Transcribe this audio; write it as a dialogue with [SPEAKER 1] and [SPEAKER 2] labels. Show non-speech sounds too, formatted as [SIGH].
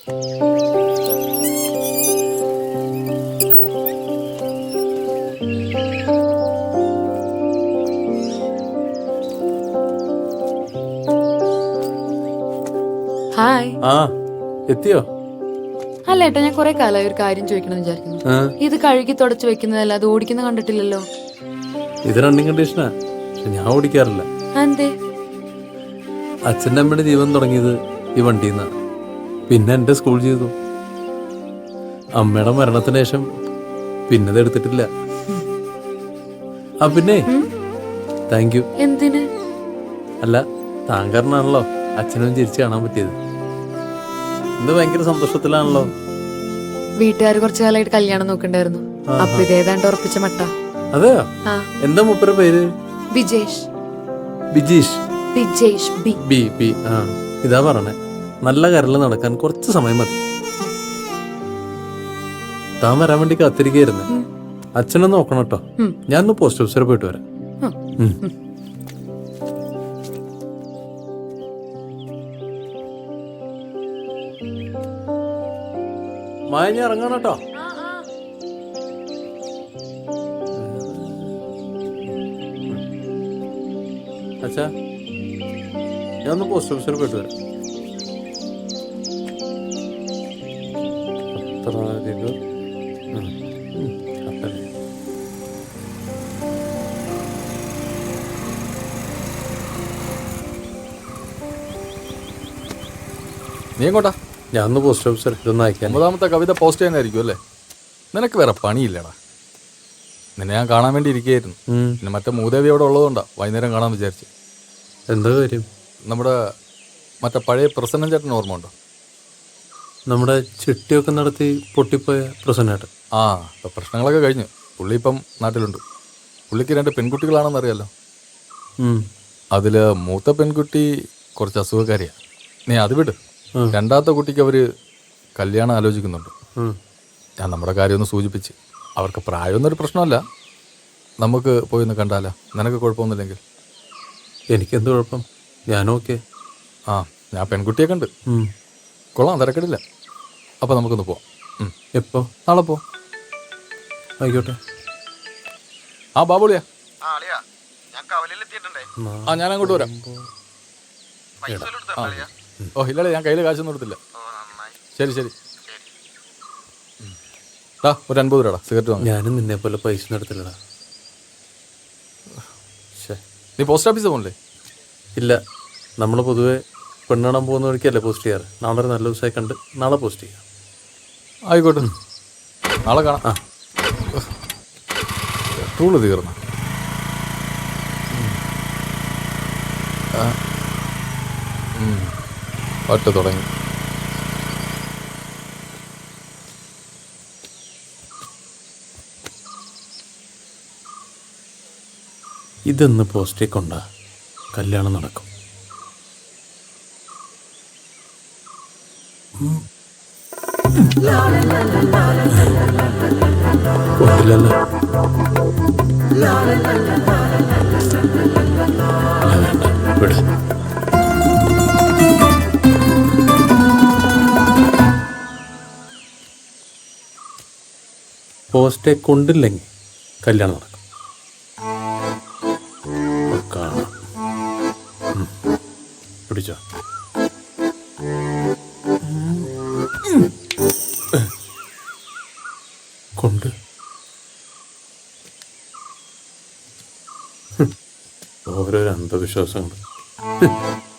[SPEAKER 1] Hi.
[SPEAKER 2] ആ എത്തിയോ?
[SPEAKER 1] അല്ല ഏട്ടാ ഞാൻ കുറെ കാലമായി ഒരു കാര്യം ചോദിക്കണം വിചാരിക്കുന്നു.
[SPEAKER 2] ആ.
[SPEAKER 1] ഇത് കഴുകി തുടച്ചു വെക്കുന്നതല്ല അത് ഓടിക്കുന്ന കണ്ടിട്ടില്ലല്ലോ.
[SPEAKER 2] ഇത് റണ്ണിങ് കണ്ടീഷനാ പക്ഷെ ഞാൻ ഓടിക്കാറില്ല.
[SPEAKER 1] എന്തേ?
[SPEAKER 2] അച്ഛന്റെ അമ്മയുടെ ജീവൻ തുടങ്ങിയത് ഈ വണ്ടിയിൽ നിന്നാണ്. പിന്നെ എന്റെ സ്കൂൾ ജീവിതം അമ്മയുടെ മരണത്തിന് ശേഷം പിന്നെ എടുത്തിട്ടില്ല. ആ പിന്നെ? താങ്ക് യു
[SPEAKER 1] എന്തിന്?
[SPEAKER 2] അല്ല താൻ കാരണമാണല്ലോ അച്ഛനും ചിരിച്ച് കാണാൻ പറ്റിയത്. ഇന്ന് ഭയങ്കര സന്തോഷത്തിലാണല്ലോ.
[SPEAKER 1] വീട്ടുകാർ കുറച്ചു കാലമായിട്ട് കല്യാണം നോക്കണ്ടായിരുന്നു. അപ്പൊ ഇതേതാണ്ട് ഉറപ്പിച്ച മട്ട.
[SPEAKER 2] അതെയോ?
[SPEAKER 1] ആ.
[SPEAKER 2] എന്താ മൂപ്പര പേര്?
[SPEAKER 1] Vijesh.
[SPEAKER 2] Bijeesh
[SPEAKER 1] Vijesh B.
[SPEAKER 2] B B. ആ ഇതാ പറഞ്ഞേ. നല്ല കരൽ നടക്കാൻ കുറച്ച് സമയം മതി. താൻ വരാൻ വേണ്ടി കാത്തിരിക്കുന്നു അച്ഛനെ നോക്കണം കേട്ടോ.
[SPEAKER 1] ഞാൻ
[SPEAKER 2] ഞാനൊന്ന് പോസ്റ്റ് ഓഫീസിൽ പോയിട്ട് വരാം. മായഞ്ഞ ഇറങ്ങണം കേട്ടോ. അച്ഛാ ഞാൻ ഒന്ന് പോസ്റ്റ് ഓഫീസിൽ പോയിട്ട് വരാം. പത്രാധിപർ.
[SPEAKER 3] നീ എങ്ങോട്ടാ?
[SPEAKER 2] ഞാൻ ഒന്ന് പോസ്റ്റ് ഓഫീസർ ഇതൊന്ന് അയക്കാം.
[SPEAKER 3] ഒമ്പതാമത്തെ കവിത പോസ്റ്റ് ചെയ്യാനായിരിക്കും അല്ലേ? നിനക്ക് വേറെ പണിയില്ലടാ. നിന്നെ ഞാൻ കാണാൻ വേണ്ടി ഇരിക്കുകയായിരുന്നു. പിന്നെ മറ്റേ മൂദേവി അവിടെ ഉള്ളതുകൊണ്ടാ വൈകുന്നേരം കാണാൻ വിചാരിച്ചു.
[SPEAKER 2] എന്താ കാര്യം?
[SPEAKER 3] നമ്മുടെ മറ്റേ പഴയ പ്രസന്നം ചേട്ടൻ ഓർമ്മ ഉണ്ടോ?
[SPEAKER 2] നമ്മുടെ ചിട്ടിയൊക്കെ നടത്തി പൊട്ടിപ്പോയ പ്രസന്നേട്ടൻ.
[SPEAKER 3] ആ ഇപ്പം പ്രശ്നങ്ങളൊക്കെ കഴിഞ്ഞു. പുള്ളി ഇപ്പം നാട്ടിലുണ്ട്. പുള്ളിക്ക് രണ്ട് പെൺകുട്ടികളാണെന്ന് അറിയാലോ.
[SPEAKER 2] അതിൽ
[SPEAKER 3] അതിൽ മൂത്ത പെൺകുട്ടി കുറച്ച് അസുഖക്കാരിയാണ് നീ അത് വിട്. രണ്ടാമത്തെ കുട്ടിക്ക് അവർ കല്യാണം ആലോചിക്കുന്നുണ്ട്. ഞാൻ നമ്മുടെ കാര്യം ഒന്ന് സൂചിപ്പിച്ച്. അവർക്ക് പ്രായമൊന്നൊരു പ്രശ്നമല്ല. നമുക്ക് പോയി ഒന്ന് കണ്ടാലോ. നിനക്ക് കുഴപ്പമൊന്നുമില്ലെങ്കിൽ.
[SPEAKER 2] എനിക്കെന്ത് കുഴപ്പം? ഞാനോക്കെ
[SPEAKER 3] ആ ഞാൻ പെൺകുട്ടിയെ കണ്ട് കൊള്ളാം തിരക്കിടില്ല. അപ്പോൾ നമുക്കൊന്ന് പോവാം. എപ്പോൾ
[SPEAKER 2] എപ്പോ?
[SPEAKER 3] നാളെ പോ.
[SPEAKER 2] ആയിക്കോട്ടെ.
[SPEAKER 3] ആ ബാബുളിയാ.
[SPEAKER 4] ആ അളിയാ ഞാൻ കവലയിലെത്തിയിട്ടുണ്ടേ.
[SPEAKER 3] ആ ഞാൻ അങ്ങോട്ട് വരാം
[SPEAKER 4] പൈസ വല്ലതും അളിയാ
[SPEAKER 3] ഓ ഇല്ലല്ലേ ഞാൻ കയ്യിൽ കാശൊന്നും കൊടുത്തില്ല ശരി ശരി.
[SPEAKER 4] ശരി.
[SPEAKER 3] ആ ഒരു അൻപത് രൂപടാ സിഗരറ്റ് വാങ്ങി.
[SPEAKER 2] ഞാനും നിന്നെ പോലെ പൈസ നടത്തില്ലടാ ശ്ശെ.
[SPEAKER 3] നീ പോസ്റ്റ് ഓഫീസ് പോകണില്ലേ
[SPEAKER 2] ഇല്ല നമ്മൾ പൊതുവെ പെണ്ണാണാൻ പോകുന്ന വഴിക്കല്ലേ പോസ്റ്റ് ചെയ്യാറ് നാളെ നല്ല ദിവസമായി കണ്ട് നാളെ പോസ്റ്റ് ചെയ്യാം.
[SPEAKER 3] ആയിക്കോട്ടെ. നാളെ കാണാം.
[SPEAKER 2] ആ.
[SPEAKER 3] പെട്രോൾ തീർന്നു. ഒറ്റ തുടങ്ങി.
[SPEAKER 2] ഇതൊന്ന് പോസ്റ്റേ കൊണ്ടാ കല്യാണം നടക്കും. കൊണ്ടില്ലല്ലോ പോസ്റ്റേ കൊണ്ടില്ലെങ്കിൽ കല്യാണം നടക്കും. പിടിച്ചോ. [LAUGHS] ഓരോരോ അന്ധവിശ്വാസങ്ങൾ [LAUGHS]